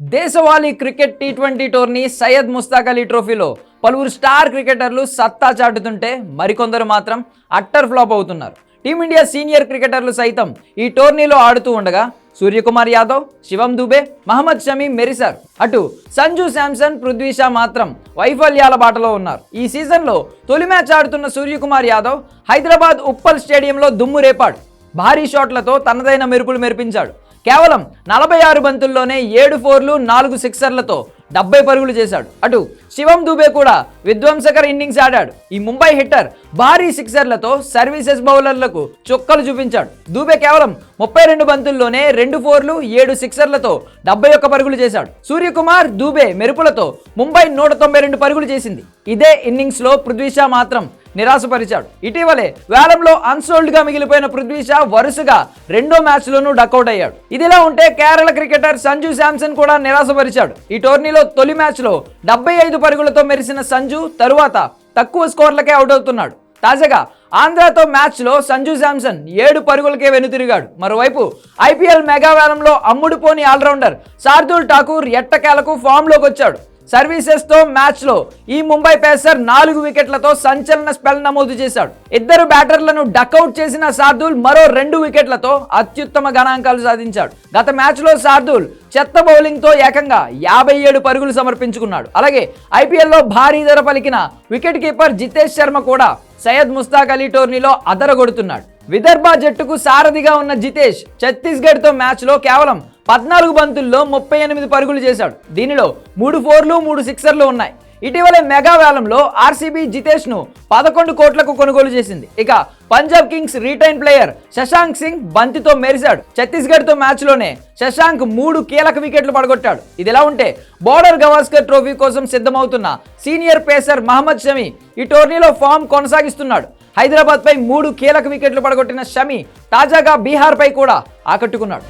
దేశవాళీ cricket T twenty tourney Syed Mushtaq Ali ట్రోఫీలో పలువురు స్టార్ క్రికెటర్లు సత్తా చాటుతుంటే మరికొందరు మాత్రం అట్టర్ ఫ్లాప్ అవుతున్నారు. టీమిండియా సీనియర్ క్రికెటర్లు సైతం ఈ టోర్నీలో ఆడుతూ ఉండగా సూర్యకుమార్ యాదవ్ శివం దుబే మహమ్మద్ షమీ మెరిసారు అటు సంజు శాంసన్ పృథ్వీ షా మాత్రం వైఫల్యాల బాటలో ఉన్నారు. ఈ సీజన్లో తొలి మ్యాచ్ ఆడుతున్న సూర్యకుమార్ యాదవ్ హైదరాబాద్ ఉప్పల్ స్టేడియంలో దుమ్ము రేపాడు. భారీ షాట్లతో తనదైన మెరుపులు మెరిపించాడు. కేవలం నలభై ఆరు బంతుల్లోనే ఏడు ఫోర్లు నాలుగు సిక్సర్లతో డెబ్బై పరుగులు చేశాడు. అటు శివం దూబే కూడా విధ్వంసకర ఇన్నింగ్స్ ఆడాడు. ఈ ముంబై హిట్టర్ భారీ సిక్సర్లతో సర్వీసెస్ బౌలర్లకు చుక్కలు చూపించాడు. దూబే కేవలం ముప్పై రెండు బంతుల్లోనే రెండు ఫోర్లు ఏడు సిక్సర్లతో డెబ్బై ఒక్క పరుగులు చేశాడు. సూర్యకుమార్ దూబే మెరుపులతో ముంబై నూట తొంభై రెండు పరుగులు చేసింది. ఇదే ఇన్నింగ్స్లో పృథ్వీ షా మాత్రం నిరాశపరిచాడు. ఇటీవలే వేలంలో అన్సోల్డ్గా మిగిలిపోయిన పృథ్వీ షా వరుసగా రెండో మ్యాచ్ లోనూ డకౌట్ అయ్యాడు. ఇదిలా ఉంటే కేరళ క్రికెటర్ సంజు శాంసన్ కూడా నిరాశపరిచాడు. ఈ టోర్నీలో తొలి మ్యాచ్లో డెబ్బై ఐదు పరుగులతో మెరిసిన సంజు తరువాత తక్కువ స్కోర్లకే అవుట్ అవుతున్నాడు. తాజాగా ఆంధ్రాతో మ్యాచ్లో సంజు శాంసన్ ఏడు పరుగులకే వెనుతిరిగాడు. మరోవైపు ఐపీఎల్ మెగా వేలంలో అమ్ముడుపోని ఆల్రౌండర్ శార్దుల్ ఠాకూర్ ఎట్టకేలకు ఫామ్లోకి వచ్చాడు సర్వీసెస్తో మ్యాచ్లో ఈ ముంబై పేసర్ నాలుగు వికెట్లతో సంచలన స్పెల్ నమోదు చేశాడు. ఇద్దరు బ్యాటర్లను డకౌట్ చేసిన శార్దూల్ మరో రెండు వికెట్లతో అత్యుత్తమ గణాంకాలు సాధించాడు. గత మ్యాచ్లో శార్దూల్ చెత్త బౌలింగ్తో ఏకంగా యాభై ఏడు పరుగులు సమర్పించుకున్నాడు. అలాగే ఐపీఎల్లో భారీ ధర పలికిన వికెట్ కీపర్ జితేష్ శర్మ కూడా సయ్యద్ ముస్తాక్ అలీ టోర్నీలో అదరగొడుతున్నాడు. విదర్భ జట్టుకు సారథిగా ఉన్న జితేష్ ఛత్తీస్గఢ్తో మ్యాచ్లో కేవలం పద్నాలుగు బంతుల్లో ముప్పై ఎనిమిది పరుగులు చేశాడు. దీనిలో మూడు ఫోర్లు మూడు సిక్సర్లు ఉన్నాయి. ఇటీవలే మెగా వేలంలో ఆర్సీబీ జితేష్ను పదకొండు కోట్లకు కొనుగోలు చేసింది. ఇక Punjab Kings retain player Shashank Singh బంతితో మెరిశాడు. ఛత్తీస్గఢ్తో మ్యాచ్లోనే శశాంక్ మూడు కీలక వికెట్లు పడగొట్టాడు. ఇదిలా ఉంటే బోర్డర్ గవాస్కర్ ట్రోఫీ కోసం సిద్ధమవుతున్న సీనియర్ పేసర్ మహమ్మద్ షమి ఈ టోర్నీలో ఫామ్ కొనసాగిస్తున్నాడు. హైదరాబాద్ పై మూడు కీలక వికెట్లు పడగొట్టిన షమి తాజాగా బీహార్ పై కూడా ఆకట్టుకున్నాడు.